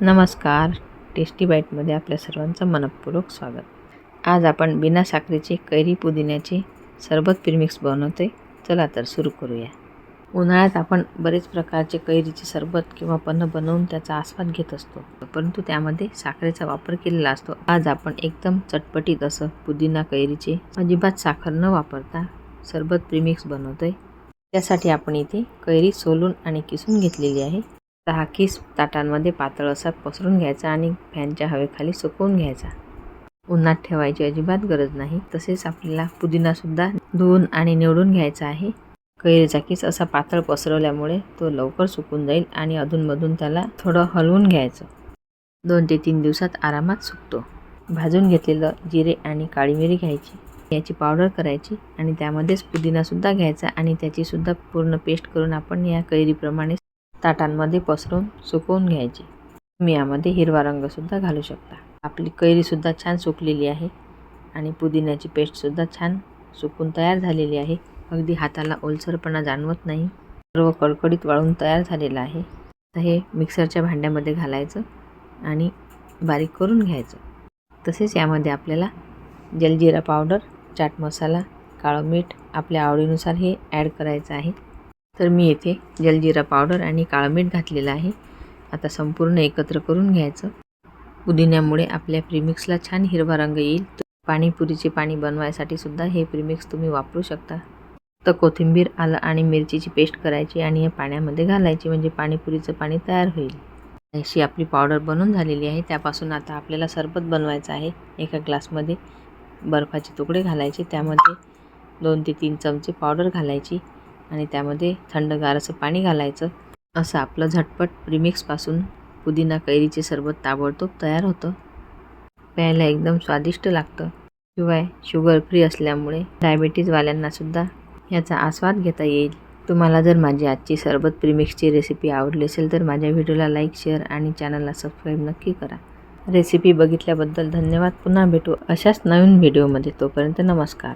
नमस्कार. टेस्टी बाईटमध्ये आपल्या सर्वांचं मनपूर्वक स्वागत. आज आपण बिना साखरेचे कैरी पुदिन्याचे सरबत प्रिमिक्स बनवते चला तर सुरू करूया. उन्हाळ्यात आपण बरेच प्रकारचे कैरीचे सरबत किंवा पन्न बनवून त्याचा आस्वाद घेत असतो. परंतु त्यामध्ये साखरेचा वापर केलेला असतो. आज आपण एकदम चटपटीत असं पुदिना कैरीचे अजिबात साखर न वापरता सरबत प्रिमिक्स बनवतोय. त्यासाठी आपण इथे कैरी सोलून आणि किसून घेतलेली आहे. दहा किस ताटांमध्ये पातळ असा पसरून घ्यायचा आणि फॅनच्या हवेखाली सुकवून घ्यायचा. उन्हात ठेवायची अजिबात गरज नाही. तसेच आपल्याला पुदिनासुद्धा धुवून आणि निवडून घ्यायचा आहे. कैरीचा किस असा पातळ पसरवल्यामुळे तो लवकर सुकून जाईल आणि अधूनमधून त्याला थोडं हलवून घ्यायचं. दोन ते तीन दिवसात आरामात सुकतो. भाजून घेतलेलं जिरे आणि काळी मिरी घ्यायची. याची पावडर करायची आणि त्यामध्येच पुदिनासुद्धा घ्यायचा आणि त्याचीसुद्धा पूर्ण पेस्ट करून आपण या कैरीप्रमाणे ताटांमध्ये पसरून सुकवून घ्यायची. तुम्ही यामध्ये हिरवा रंगसुद्धा घालू शकता. आपली कैरीसुद्धा छान सुकलेली आहे आणि पुदिन्याची पेस्टसुद्धा छान सुकून तयार झालेली आहे. अगदी हाताला ओलसरपणा जाणवत नाही. सर्व कडकडीत वाळून तयार झालेलं आहे. आता हे मिक्सरच्या भांड्यामध्ये घालायचं आणि बारीक करून घ्यायचं. तसेच यामध्ये आपल्याला जलजिरा पावडर चाट मसाला काळं मीठ आपल्या आवडीनुसार हे ॲड करायचं आहे. तर मी येथे जलजिरा पावडर आणि काळमीठ घातलेलं आहे. आता संपूर्ण एकत्र करून घ्यायचं. पुदिन्यामुळे आपल्या प्रीमिक्सला छान हिरवा रंग येईल. पाणीपुरीचे पाणी बनवायसाठी सुद्धा हे प्रीमिक्स तुम्ही वापरू शकता. तर कोथिंबीर आलं आणि मिरचीची पेस्ट करायची आणि या पाण्यामध्ये घालायची. म्हणजे पाणीपुरीचं पाणी तयार होईल. अशी आपली पावडर बनून झालेली आहे. त्यापासून आता आपल्याला सरबत बनवायचं आहे. एका ग्लासमध्ये बर्फाचे तुकडे घालायचे. त्यामध्ये दोन ते तीन चमचे पावडर घालायची. आणि त्यामध्ये थंडगार असं पाणी घालायचं. असं आपलं झटपट प्रीमिक्सपासून पुदिना कैरीचे सरबत ताबडतोब तयार होतं. प्यायला एकदम स्वादिष्ट लागतं. शिवाय शुगर फ्री असल्यामुळे डायबिटीजवाल्यांनासुद्धा याचा आस्वाद घेता येईल. तुम्हाला जर माझी आजची सरबत प्रिमिक्सची रेसिपी आवडली असेल तर माझ्या व्हिडिओला लाईक शेअर आणि चॅनलला सबस्क्राईब नक्की करा. रेसिपी बघितल्याबद्दल धन्यवाद. पुन्हा भेटू अशाच नवीन व्हिडिओमध्ये तोपर्यंत नमस्कार.